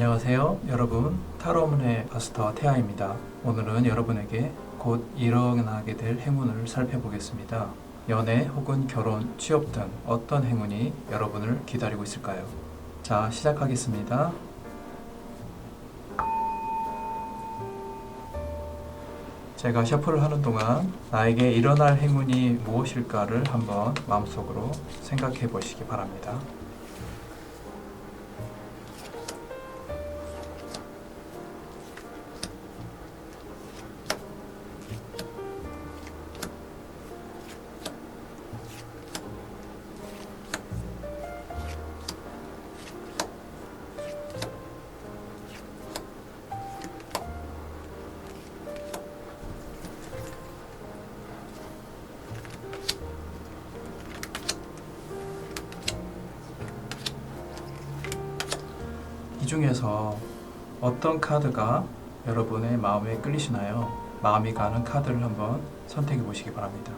안녕하세요. 여러분, 타로문의 마스터 태아입니다. 오늘은 여러분에게 곧 일어나게 될 행운을 살펴보겠습니다. 연애 혹은 결혼, 취업 등 어떤 행운이 여러분을 기다리고 있을까요? 자, 시작하겠습니다. 제가 셔플을 하는 동안 나에게 일어날 행운이 무엇일까를 한번 마음속으로 생각해 보시기 바랍니다. 중에서 어떤 카드가 여러분의 마음에 끌리시나요? 마음이 가는 카드를 한번 선택해 보시기 바랍니다.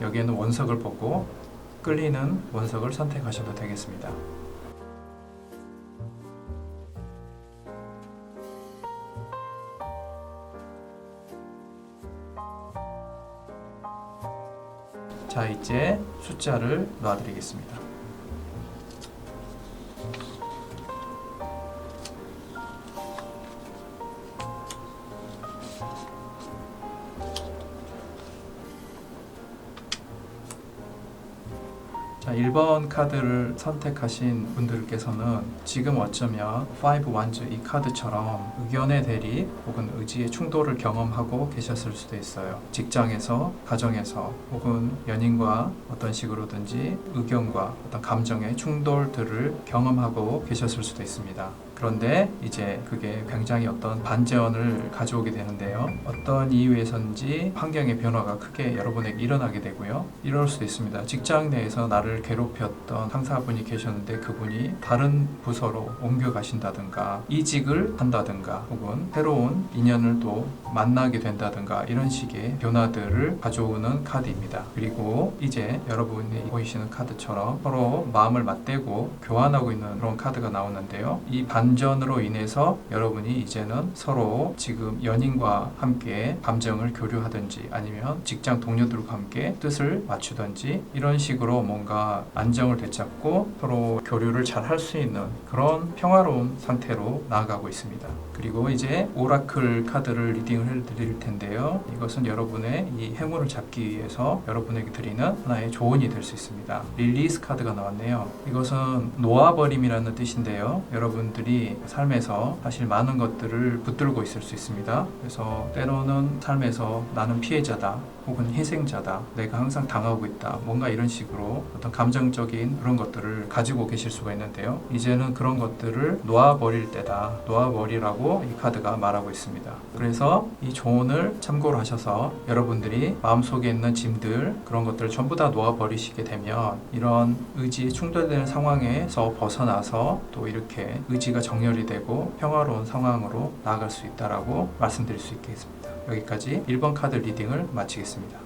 여기에는 원석을 보고 끌리는 원석을 선택하셔도 되겠습니다. 자, 이제 숫자를 놔드리겠습니다. 1번 카드를 선택하신 분들께서는 지금 어쩌면 5 완즈 이 카드처럼 의견의 대립 혹은 의지의 충돌을 경험하고 계셨을 수도 있어요. 직장에서, 가정에서 혹은 연인과 어떤 식으로든지 의견과 어떤 감정의 충돌들을 경험하고 계셨을 수도 있습니다. 그런데 이제 그게 굉장히 어떤 반전을 가져오게 되는데요. 어떤 이유에서인지 환경의 변화가 크게 여러분에게 일어나게 되고요. 이럴 수도 있습니다. 직장 내에서 나를 괴롭혔던 상사분이 계셨는데 그분이 다른 부서로 옮겨가신다든가 이직을 한다든가 혹은 새로운 인연을 또 만나게 된다든가 이런 식의 변화들을 가져오는 카드입니다. 그리고 이제 여러분이 보이시는 카드처럼 서로 마음을 맞대고 교환하고 있는 그런 카드가 나오는데요. 이 반 전으로 인해서 여러분이 이제는 서로 지금 연인과 함께 감정을 교류하든지 아니면 직장 동료들과 함께 뜻을 맞추든지 이런 식으로 뭔가 안정을 되찾고 서로 교류를 잘 할 수 있는 그런 평화로운 상태로 나아가고 있습니다. 그리고 이제 오라클 카드를 리딩을 해드릴 텐데요. 이것은 여러분의 이 행운을 잡기 위해서 여러분에게 드리는 하나의 조언이 될 수 있습니다. 릴리스 카드가 나왔네요. 이것은 놓아버림이라는 뜻인데요. 여러분들이 삶에서 사실 많은 것들을 붙들고 있을 수 있습니다. 그래서 때로는 삶에서 나는 피해자다. 혹은 희생자다. 내가 항상 당하고 있다. 뭔가 이런 식으로 어떤 감정적인 그런 것들을 가지고 계실 수가 있는데요. 이제는 그런 것들을 놓아버릴 때다. 놓아버리라고 이 카드가 말하고 있습니다. 그래서 이 조언을 참고로 하셔서 여러분들이 마음속에 있는 짐들 그런 것들을 전부 다 놓아버리시게 되면 이런 의지에 충돌되는 상황에서 벗어나서 또 이렇게 의지가 정렬이 되고 평화로운 상황으로 나아갈 수 있다라고 말씀드릴 수 있겠습니다. 여기까지 1번 카드 리딩을 마치겠습니다.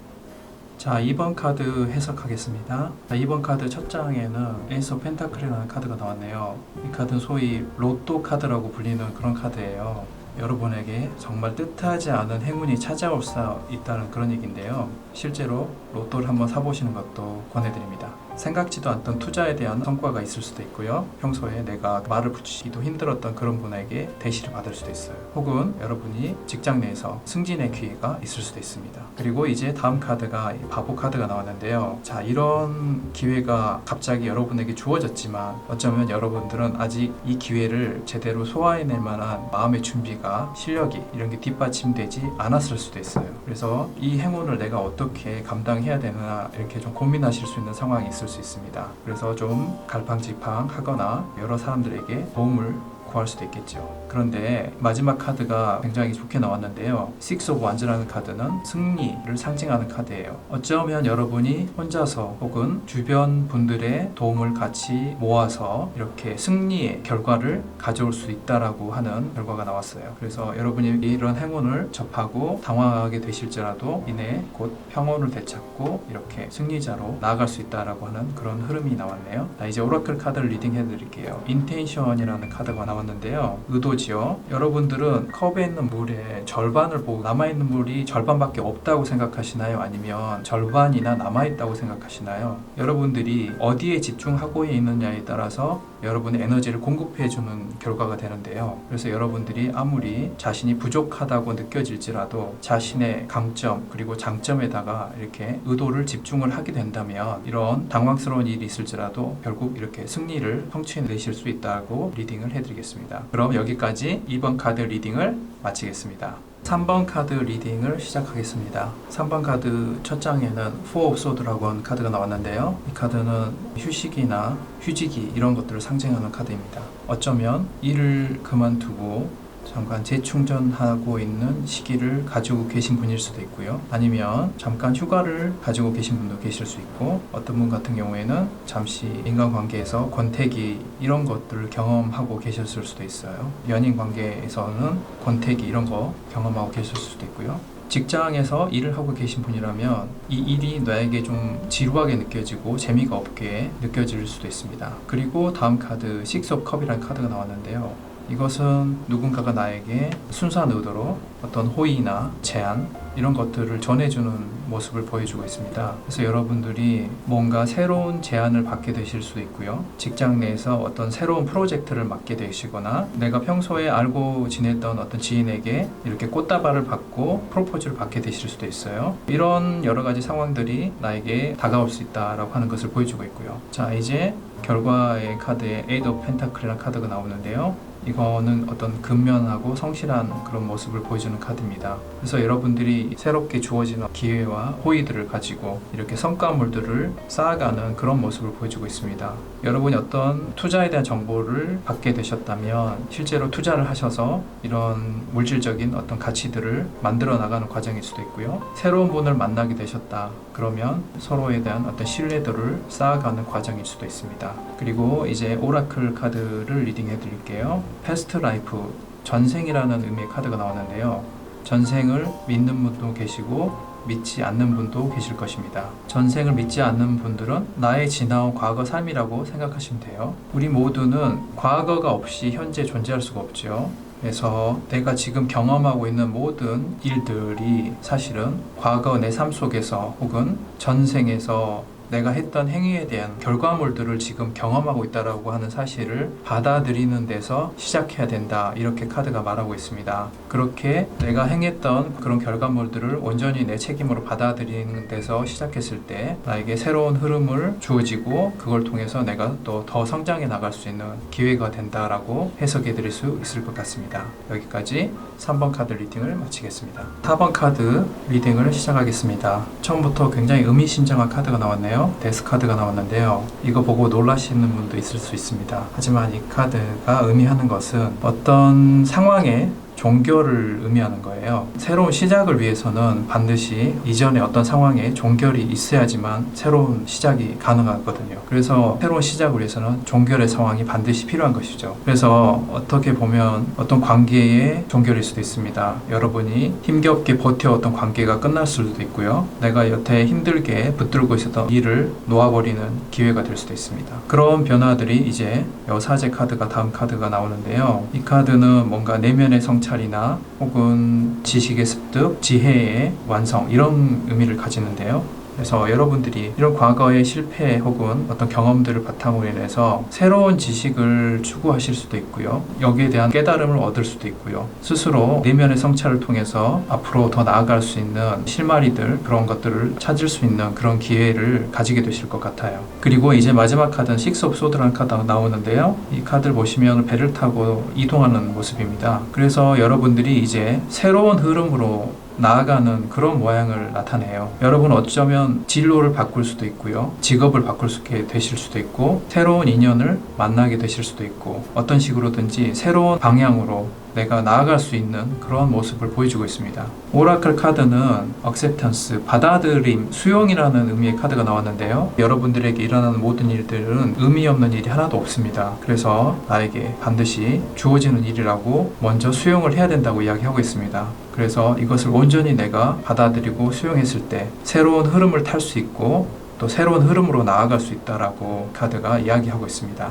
자, 2번 카드 해석하겠습니다. 자, 2번 카드 첫 장에는 에이스 오브 펜타클이라는 카드가 나왔네요. 이 카드는 소위 로또 카드라고 불리는 그런 카드예요. 여러분에게 정말 뜻하지 않은 행운이 찾아올 수 있다는 그런 얘기인데요. 실제로 로또를 한번 사보시는 것도 권해드립니다. 생각지도 않던 투자에 대한 성과가 있을 수도 있고요. 평소에 내가 말을 붙이기도 힘들었던 그런 분에게 대시를 받을 수도 있어요. 혹은 여러분이 직장 내에서 승진의 기회가 있을 수도 있습니다. 그리고 이제 다음 카드가 이 바보 카드가 나왔는데요. 자, 이런 기회가 갑자기 여러분에게 주어졌지만 어쩌면 여러분들은 아직 이 기회를 제대로 소화해낼 만한 마음의 준비가 실력이 이런 게 뒷받침되지 않았을 수도 있어요. 그래서 이 행운을 내가 어떻게 감당해야 되나 이렇게 좀 고민하실 수 있는 상황이 있을 수 있습니다. 그래서 좀 갈팡질팡 하거나 여러 사람들에게 도움을 구할 수도 있겠죠. 그런데 마지막 카드가 굉장히 좋게 나왔는데요. Six of Wands라는 카드는 승리를 상징하는 카드예요. 어쩌면 여러분이 혼자서 혹은 주변 분들의 도움을 같이 모아서 이렇게 승리의 결과를 가져올 수 있다라고 하는 결과가 나왔어요. 그래서 여러분이 이런 행운을 접하고 당황하게 되실지라도 이내 곧 평온을 되찾고 이렇게 승리자로 나아갈 수 있다라고 하는 그런 흐름이 나왔네요. 자, 이제 오라클 카드를 리딩해 드릴게요. 인텐션이라는 카드가 나왔 는데요. 의도지요. 여러분들은 컵에 있는 물의 절반을 보고 남아 있는 물이 절반밖에 없다고 생각하시나요? 아니면 절반이나 남아 있다고 생각하시나요? 여러분들이 어디에 집중하고 있느냐에 따라서 여러분의 에너지를 공급해 주는 결과가 되는데요. 그래서 여러분들이 아무리 자신이 부족하다고 느껴질지라도 자신의 강점 그리고 장점에다가 이렇게 의도를 집중을 하게 된다면 이런 당황스러운 일이 있을지라도 결국 이렇게 승리를 성취해내실 수 있다고 리딩을 해드리겠습니다. 그럼 여기까지 2번 카드 리딩을 마치겠습니다. 3번 카드 리딩을 시작하겠습니다. 3번 카드 첫 장에는 Four of Swords라고 하는 카드가 나왔는데요. 이 카드는 휴식이나 휴직이 이런 것들을 상징하는 카드입니다. 어쩌면 일을 그만두고 잠깐 재충전하고 있는 시기를 가지고 계신 분일 수도 있고요. 아니면 잠깐 휴가를 가지고 계신 분도 계실 수 있고 어떤 분 같은 경우에는 잠시 인간 관계에서 권태기 이런 것들을 경험하고 계셨을 수도 있어요. 연인 관계에서는 권태기 이런 거 경험하고 계실 수도 있고요. 직장에서 일을 하고 계신 분이라면 이 일이 나에게 좀 지루하게 느껴지고 재미가 없게 느껴질 수도 있습니다. 그리고 다음 카드 식스 오브 컵이라는 카드가 나왔는데요. 이것은 누군가가 나에게 순수한 의도로 어떤 호의나 제안 이런 것들을 전해주는 모습을 보여주고 있습니다. 그래서 여러분들이 뭔가 새로운 제안을 받게 되실 수도 있고요. 직장 내에서 어떤 새로운 프로젝트를 맡게 되시거나 내가 평소에 알고 지냈던 어떤 지인에게 이렇게 꽃다발을 받고 프로포즈를 받게 되실 수도 있어요. 이런 여러 가지 상황들이 나에게 다가올 수 있다라고 하는 것을 보여주고 있고요. 자, 이제 결과의 카드에 에이드 오브 펜타클이라는 카드가 나오는데요. 이거는 어떤 근면하고 성실한 그런 모습을 보여주는 카드입니다. 그래서 여러분들이 새롭게 주어지는 기회와 호의들을 가지고 이렇게 성과물들을 쌓아가는 그런 모습을 보여주고 있습니다. 여러분이 어떤 투자에 대한 정보를 받게 되셨다면 실제로 투자를 하셔서 이런 물질적인 어떤 가치들을 만들어 나가는 과정일 수도 있고요. 새로운 분을 만나게 되셨다. 그러면 서로에 대한 어떤 신뢰도를 쌓아가는 과정일 수도 있습니다. 그리고 이제 오라클 카드를 리딩해 드릴게요. 패스트 라이프 전생이라는 의미의 카드가 나왔는데요. 전생을 믿는 분도 계시고 믿지 않는 분도 계실 것입니다. 전생을 믿지 않는 분들은 나의 지나온 과거 삶이라고 생각하시면 돼요. 우리 모두는 과거가 없이 현재 존재할 수가 없죠. 그래서 내가 지금 경험하고 있는 모든 일들이 사실은 과거 내 삶 속에서 혹은 전생에서 내가 했던 행위에 대한 결과물들을 지금 경험하고 있다라고 하는 사실을 받아들이는 데서 시작해야 된다. 이렇게 카드가 말하고 있습니다. 그렇게 내가 행했던 그런 결과물들을 온전히 내 책임으로 받아들이는 데서 시작했을 때 나에게 새로운 흐름을 주어지고 그걸 통해서 내가 또 더 성장해 나갈 수 있는 기회가 된다라고 해석해 드릴 수 있을 것 같습니다. 여기까지 3번 카드 리딩을 마치겠습니다. 4번 카드 리딩을 시작하겠습니다. 처음부터 굉장히 의미심장한 카드가 나왔네요. 데스 카드가 나왔는데요. 이거 보고 놀라시는 분도 있을 수 있습니다. 하지만 이 카드가 의미하는 것은 어떤 상황에 종결을 의미하는 거예요. 새로운 시작을 위해서는 반드시 이전에 어떤 상황에 종결이 있어야지만 새로운 시작이 가능하거든요. 그래서 새로운 시작을 위해서는 종결의 상황이 반드시 필요한 것이죠. 그래서 어떻게 보면 어떤 관계의 종결일 수도 있습니다. 여러분이 힘겹게 버텨왔던 관계가 끝날 수도 있고요. 내가 여태 힘들게 붙들고 있었던 일을 놓아버리는 기회가 될 수도 있습니다. 그런 변화들이 이제 여사제 카드가 다음 카드가 나오는데요. 이 카드는 뭔가 내면의 성찰 이나 혹은 지식의 습득, 지혜의 완성 이런 의미를 가지는데요. 그래서 여러분들이 이런 과거의 실패 혹은 어떤 경험들을 바탕으로 인해서 새로운 지식을 추구하실 수도 있고요. 여기에 대한 깨달음을 얻을 수도 있고요. 스스로 내면의 성찰을 통해서 앞으로 더 나아갈 수 있는 실마리들 그런 것들을 찾을 수 있는 그런 기회를 가지게 되실 것 같아요. 그리고 이제 마지막 카드는 식스 오브 소드라는 카드가 나오는데요. 이 카드를 보시면 배를 타고 이동하는 모습입니다. 그래서 여러분들이 이제 새로운 흐름으로 나아가는 그런 모양을 나타내요. 여러분 어쩌면 진로를 바꿀 수도 있고요. 직업을 바꿀 수 있게 되실 수도 있고 새로운 인연을 만나게 되실 수도 있고 어떤 식으로든지 새로운 방향으로 내가 나아갈 수 있는 그런 모습을 보여주고 있습니다. 오라클 카드는 acceptance, 받아들임, 수용이라는 의미의 카드가 나왔는데요. 여러분들에게 일어나는 모든 일들은 의미 없는 일이 하나도 없습니다. 그래서 나에게 반드시 주어지는 일이라고 먼저 수용을 해야 된다고 이야기하고 있습니다. 그래서 이것을 온전히 내가 받아들이고 수용했을 때 새로운 흐름을 탈 수 있고 또 새로운 흐름으로 나아갈 수 있다라고 카드가 이야기하고 있습니다.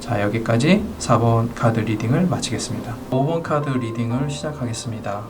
자, 여기까지 4번 카드 리딩을 마치겠습니다. 5번 카드 리딩을 시작하겠습니다.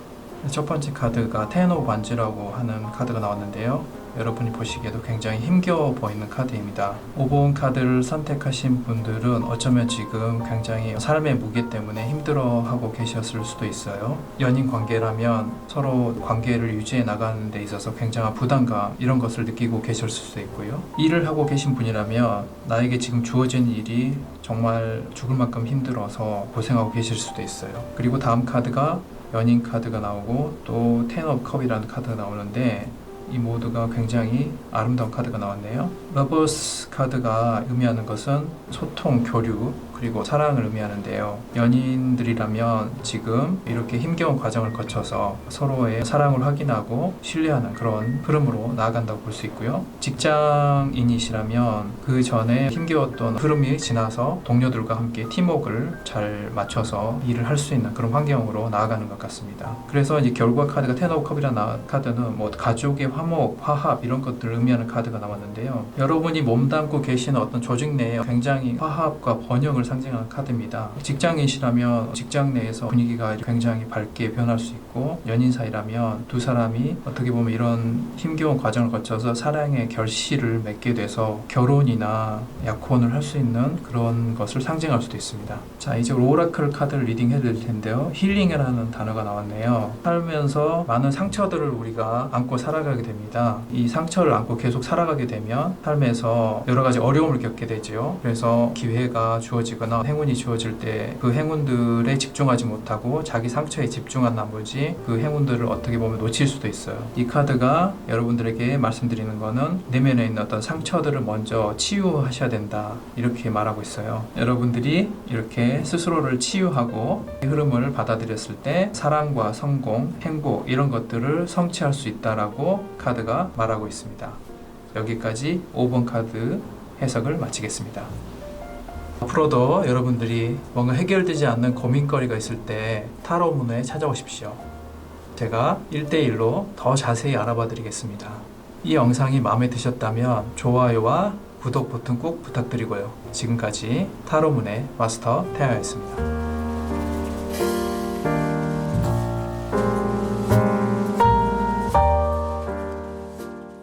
첫 번째 카드가 텐 오브 반지라고 하는 카드가 나왔는데요. 여러분이 보시기에도 굉장히 힘겨워 보이는 카드입니다. 5번 카드를 선택하신 분들은 어쩌면 지금 굉장히 삶의 무게 때문에 힘들어하고 계셨을 수도 있어요. 연인 관계라면 서로 관계를 유지해 나가는 데 있어서 굉장한 부담감 이런 것을 느끼고 계실 수도 있고요. 일을 하고 계신 분이라면 나에게 지금 주어진 일이 정말 죽을 만큼 힘들어서 고생하고 계실 수도 있어요. 그리고 다음 카드가 연인 카드가 나오고 또텐 오브 컵이라는 카드가 나오는데 이 모두가 굉장히 아름다운 카드가 나왔네요. 러버스 카드가 의미하는 것은 소통, 교류, 그리고 사랑을 의미하는데요. 연인들이라면 지금 이렇게 힘겨운 과정을 거쳐서 서로의 사랑을 확인하고 신뢰하는 그런 흐름으로 나아간다고 볼 수 있고요. 직장인이시라면 그 전에 힘겨웠던 흐름이 지나서 동료들과 함께 팀워크를 잘 맞춰서 일을 할 수 있는 그런 환경으로 나아가는 것 같습니다. 그래서 이제 결과 카드가 텐 오브 컵이라는 카드는 뭐 가족의 화목, 화합 이런 것들을 의미하는 카드가 나왔는데요. 여러분이 몸담고 계시는 어떤 조직 내에 굉장히 화합과 번영을 상징하는 카드입니다. 직장인이시라면 직장 내에서 분위기가 굉장히 밝게 변할 수 있고 연인 사이라면 두 사람이 어떻게 보면 이런 힘겨운 과정을 거쳐서 사랑의 결실을 맺게 돼서 결혼이나 약혼을 할 수 있는 그런 것을 상징할 수도 있습니다. 자, 이제 오라클 카드를 리딩 해 드릴 텐데요. 힐링이라는 단어가 나왔네요. 살면서 많은 상처들을 우리가 안고 살아가게 됩니다. 이 상처를 안고 계속 살아가게 되면 삶에서 여러 가지 어려움을 겪게 되죠. 그래서 기회가 주어지 거나 행운이 주어질 때 그 행운들에 집중하지 못하고 자기 상처에 집중한 나머지 그 행운들을 어떻게 보면 놓칠 수도 있어요. 이 카드가 여러분들에게 말씀드리는 거는 내면에 있는 어떤 상처들을 먼저 치유하셔야 된다. 이렇게 말하고 있어요. 여러분들이 이렇게 스스로를 치유하고 이 흐름을 받아들였을 때 사랑과 성공, 행복 이런 것들을 성취할 수 있다라고 카드가 말하고 있습니다. 여기까지 5번 카드 해석을 마치겠습니다. 앞으로도 여러분들이 뭔가 해결되지 않는 고민거리가 있을 때 타로 문에 찾아오십시오. 제가 1대1로 더 자세히 알아봐 드리겠습니다. 이 영상이 마음에 드셨다면 좋아요와 구독 버튼 꼭 부탁드리고요. 지금까지 타로문의 마스터 태아였습니다.